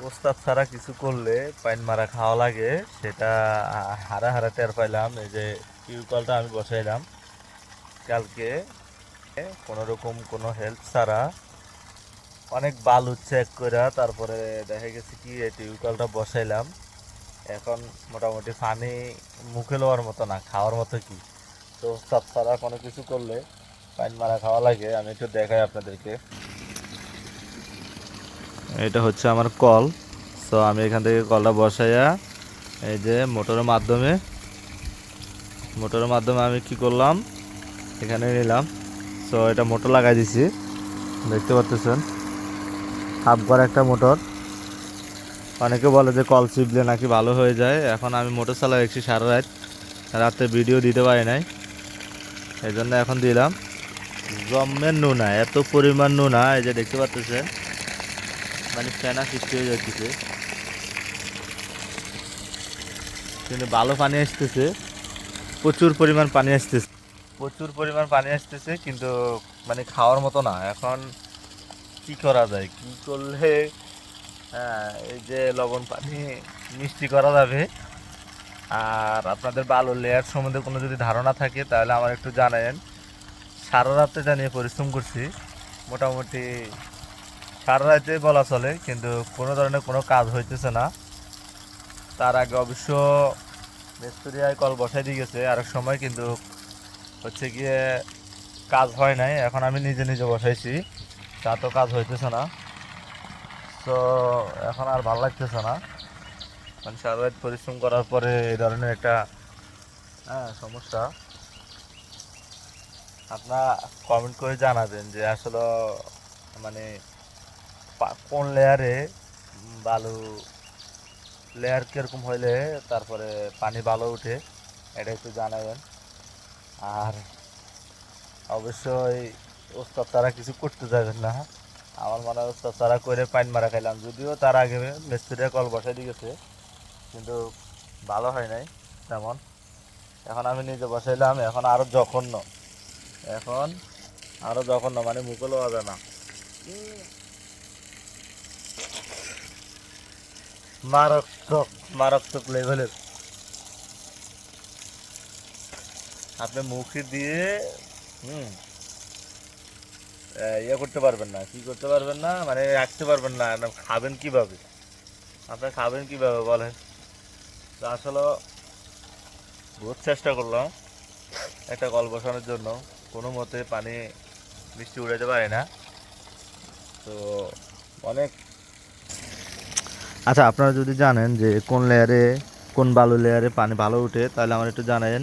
ওস্তাদ ছাড়া কিছু করলে পাইন মারা খাওয়া লাগে, সেটা হারা হারা টের পাইলাম। এই যে টিউবকলটা আমি বসাইলাম। কালকে কোনো রকম কোনো হেল্প ছাড়া অনেক বাল বালু চেক করে তারপরে দেখা গেছে কি, এই টিউবকলটা বসাইলাম। এখন মোটামুটি পানি মুখে লওয়ার মতো না, খাওয়ার মতো কি। তো ওস্তাদ ছাড়া কোনো কিছু করলে পাইন মারা খাওয়া লাগে, আমি একটু দেখাই আপনাদেরকে। এটা হচ্ছে আমার কল। সো আমি এখান থেকে কলটা বসাইয়া এই যে মোটরের মাধ্যমে মোটরের মাধ্যমে আমি কি করলাম? এখানে নিলাম। সো এটা মোটর লাগাই দিছি। দেখতে পাচ্ছেন হাফ করা একটা মোটর। অনেকে বলে যে কল চিপলে নাকি ভালো হয়ে যায়। এখন আমি মোটর একটি সারা রাত। রাতে ভিডিও দিতে পারি নাই। এই জন্য এখন দিলাম। জম্মের নুনা, এত পরিমাণ নুনা, এই যে দেখতে পাচ্ছেন মানে ফেনা সৃষ্টি হয়ে যাচ্ছে কিন্তু ভালো পানি আসতেছে। প্রচুর পরিমাণ পানি আসতেছে। প্রচুর পরিমাণ পানি আসতেছে, কিন্তু মানে খাওয়ার মতো না। এখন কি করা যায়? কি করলে এই যে লবণ পানি মিষ্টি করা যাবে? আর আপনাদের বালুর লেয়ার সম্বন্ধে কোনো যদি ধারণা থাকে, তাহলে আমার একটু জানায়েন। সারা রাতে জানিয়ে পরিশ্রম করছি। মোটামুটি সারা রাতে বলা চলে, কিন্তু কোনো ধরনের কোনো কাজ হইতেছে না। তার আগে অবশ্য মিস্ত্রি আয় কল বসাই দিয়ে গেছে, আরেক সময় কিন্তু হচ্ছে গিয়ে কাজ হয় নাই, এখন আমি নিজে নিজে বসাইছি, তা তো কাজ হইতেছে না। তো এখন আর ভালো লাগতেছে না। মানে সারা রাত পরিশ্রম করার পরে এই ধরনের একটা হ্যাঁ সমস্যা। আপনার কমেন্ট করে জানাবেন যে আসলে মানে কোন লেয়ারে বালু লেয়ার কীরকম হইলে তারপরে পানি ভালো উঠে, এটা একটু জানাবেন। আর অবশ্যই ওস্তাদ তারা কিছু করতে যাবেন না। আমার মনে হয় ওস্তাদ তারা করে পাইন মারা খাইলাম। যদিও তার আগে মিস্ত্রিরা কল বসাই দিয়ে গেছে, কিন্তু ভালো হয় নাই তেমন। এখন আমি নিজে বসাইলাম, এখন আরও জঘন্য। এখন আরও জঘন্য মানে মুখে লওয়া যায় না। মারাত্মক মারাত্মক লেভেলের আপনি মুখে দিয়ে, হুম ইয়ে করতে পারবেন না। কি করতে পারবেন না? মানে রাখতে পারবেন না। খাবেন কীভাবে? আপনি খাবেন কীভাবে বলেন? তো আসলে বহুত চেষ্টা করলাম একটা কল বসানোর জন্য। কোনো মতে পানি মিষ্টি উড়াতে পারে না। তো অনেক আচ্ছা আপনারা যদি জানেন যে কোন লেয়ারে কোন বালু লেয়ারে পানি ভালো উঠে তাহলে আমার একটু জানাবেন